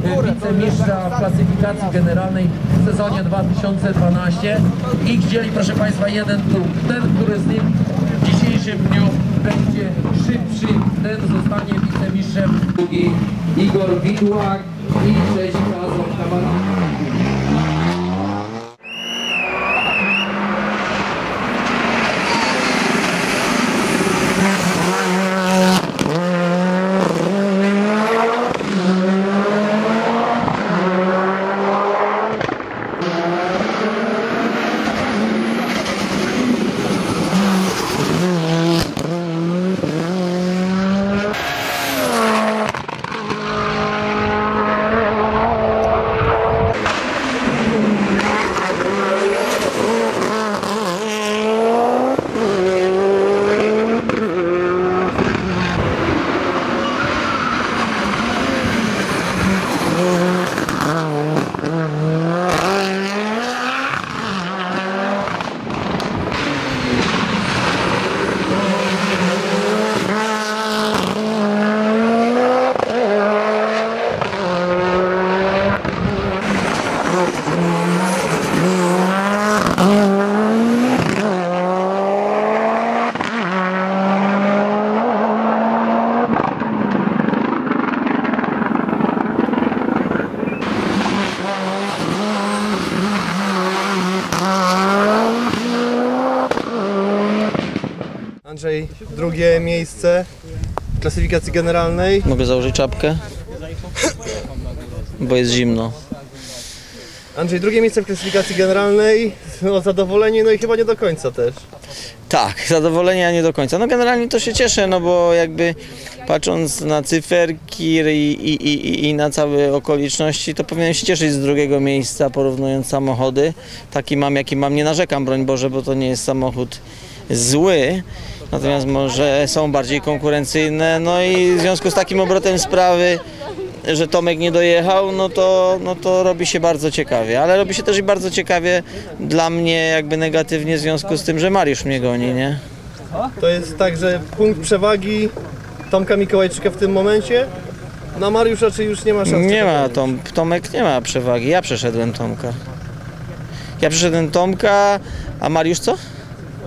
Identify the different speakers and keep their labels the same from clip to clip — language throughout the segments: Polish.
Speaker 1: wicemistrza w klasyfikacji generalnej w sezonie 2012 i chcieli proszę Państwa jeden punkt. Ten, który z nich w dzisiejszym dniu będzie szybszy, ten zostanie wicemistrzem. Drugi Igor Widłak i trzeci Kazak Kawalanka.
Speaker 2: Andrzej, drugie miejsce w klasyfikacji generalnej.
Speaker 3: Mogę założyć czapkę? Bo jest zimno.
Speaker 2: Andrzej, drugie miejsce w klasyfikacji generalnej. No, zadowolenie, no i chyba nie do końca też.
Speaker 3: Tak, zadowolenia nie do końca. No generalnie to się cieszę, no bo jakby patrząc na cyferki i, i, i, i na całe okoliczności, to powinienem się cieszyć z drugiego miejsca, porównując samochody. Taki mam, jaki mam, nie narzekam, broń Boże, bo to nie jest samochód zły. Natomiast może są bardziej konkurencyjne, no i w związku z takim obrotem sprawy, że Tomek nie dojechał, no to, no to robi się bardzo ciekawie. Ale robi się też i bardzo ciekawie dla mnie jakby negatywnie w związku z tym, że Mariusz mnie goni, nie?
Speaker 2: To jest tak, że punkt przewagi Tomka Mikołajczyka w tym momencie. Na Mariusz raczej już nie ma szans.
Speaker 3: Nie ma. Tom, Tomek nie ma przewagi, ja przeszedłem Tomka. Ja przeszedłem Tomka, a Mariusz co?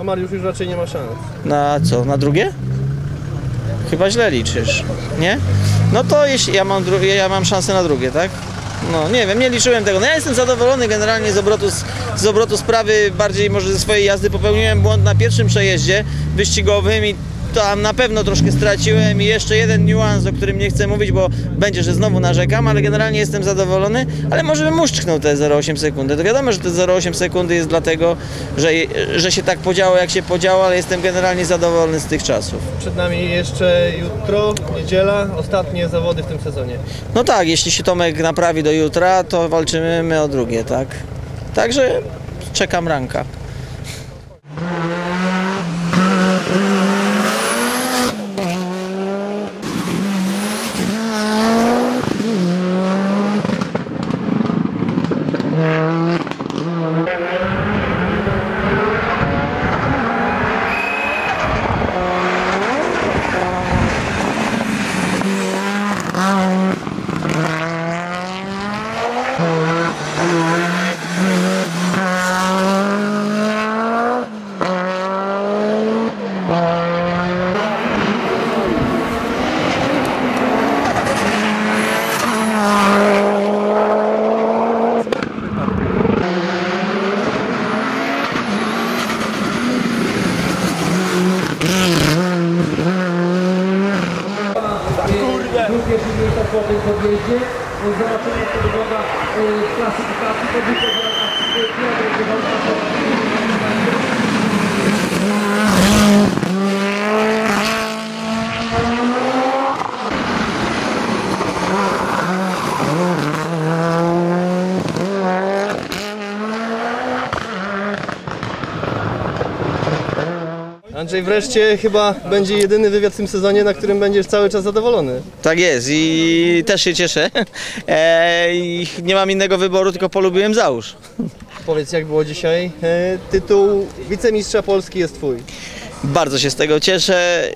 Speaker 2: A Mariusz już raczej nie ma szans.
Speaker 3: Na co? Na drugie? Chyba źle liczysz, nie? No to jeśli ja mam, ja mam szansę na drugie, tak? No nie wiem, nie liczyłem tego. No ja jestem zadowolony generalnie z obrotu, z, z obrotu sprawy, bardziej może ze swojej jazdy. Popełniłem błąd na pierwszym przejeździe wyścigowym i tam na pewno troszkę straciłem i jeszcze jeden niuans, o którym nie chcę mówić, bo będzie, że znowu narzekam, ale generalnie jestem zadowolony, ale może bym uszczknął te 0,8 sekundy. To wiadomo, że te 0,8 sekundy jest dlatego, że, że się tak podziało, jak się podziało, ale jestem generalnie zadowolony z tych czasów.
Speaker 2: Przed nami jeszcze jutro, niedziela, ostatnie zawody w tym sezonie.
Speaker 3: No tak, jeśli się Tomek naprawi do jutra, to walczymy my o drugie, tak? Także czekam ranka.
Speaker 1: Drugie pierwsze miejsca po tym podjeździe. Zobaczymy jak to wygląda e, w klasyfikacji. Podjeździe Piotr Wywalka.
Speaker 2: Andrzej, wreszcie chyba będzie jedyny wywiad w tym sezonie, na którym będziesz cały czas zadowolony.
Speaker 3: Tak jest i też się cieszę. E, i nie mam innego wyboru, tylko polubiłem załóż.
Speaker 2: Powiedz, jak było dzisiaj? E, tytuł wicemistrza Polski jest twój.
Speaker 3: Bardzo się z tego cieszę.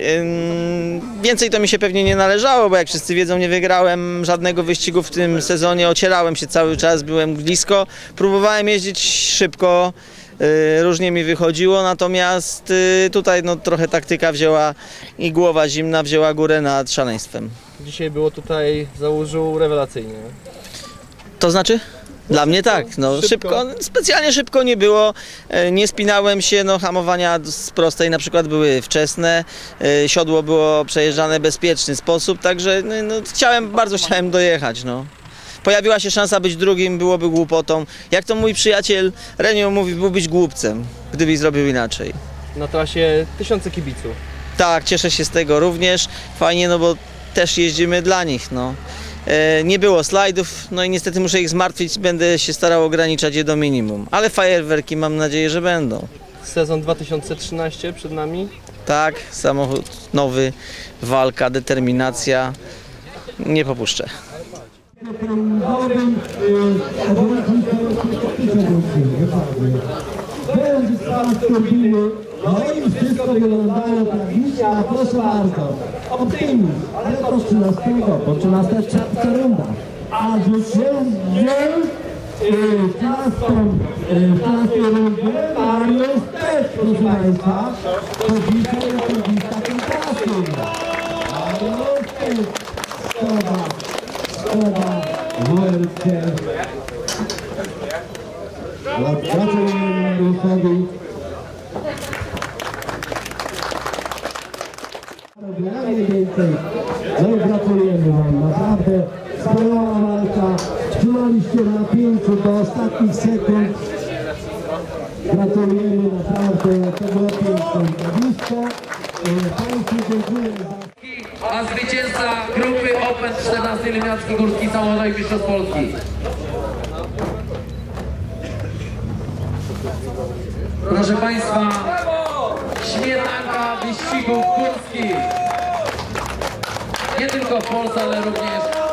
Speaker 3: Więcej to mi się pewnie nie należało, bo jak wszyscy wiedzą, nie wygrałem żadnego wyścigu w tym sezonie. Ocierałem się cały czas, byłem blisko. Próbowałem jeździć szybko, różnie mi wychodziło, natomiast y, tutaj no, trochę taktyka wzięła i głowa zimna wzięła górę nad szaleństwem.
Speaker 2: Dzisiaj było tutaj, założył rewelacyjnie.
Speaker 3: To znaczy? Dla mnie tak, no
Speaker 2: Szybko.
Speaker 3: szybko. specjalnie szybko nie było, e, nie spinałem się, no hamowania z prostej na przykład były wczesne, e, siodło było przejeżdżane w bezpieczny sposób, także no, no, chciałem, bardzo chciałem dojechać, no. Pojawiła się szansa być drugim, byłoby głupotą. Jak to mój przyjaciel Renio mówi, byłbyś głupcem, gdybyś zrobił inaczej.
Speaker 2: Na trasie tysiące kibiców.
Speaker 3: Tak, cieszę się z tego również. Fajnie, no bo też jeździmy dla nich, no. E, Nie było slajdów, no i niestety muszę ich zmartwić, będę się starał ograniczać je do minimum. Ale fajerwerki mam nadzieję, że będą.
Speaker 2: Sezon 2013 przed nami.
Speaker 3: Tak, samochód nowy, walka, determinacja. Nie popuszczę.
Speaker 4: Będzie stał z turbiny, i wszystko wyglądało tragicznie, a proszę bardzo, optymizm, ale to z 13, bo 13 czapka runda. A zwycięzcą y, w 13, y, w 13 rundzie Mariusz też, proszę Państwa, to dzisiaj osobista tymczasem. Mariusz też, szkoda, szkoda, wielkie. Gratulujemy Mariuszowi. Najwięcej. No i gratulujemy Wam, naprawdę wspaniała walka. Trzymaliście w napięciu do ostatnich sekund. Gratulujemy naprawdę, to było piękne zjawisko. E, Państwu dziękuję za...
Speaker 1: A zwycięzca grupy Open 14 Limiacki Górski Samochodowych Mistrzostw Polski. Proszę Państwa, śmietanka wyścigów górskich. Nie tylko w Polsce, ale również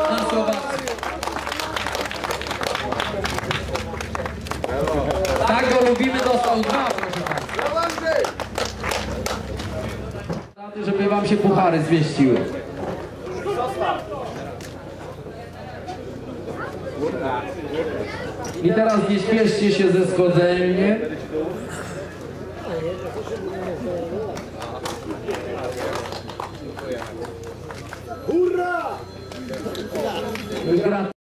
Speaker 1: wam się puchary zmieściły. I teraz nie śpieszcie się ze schodzeniem.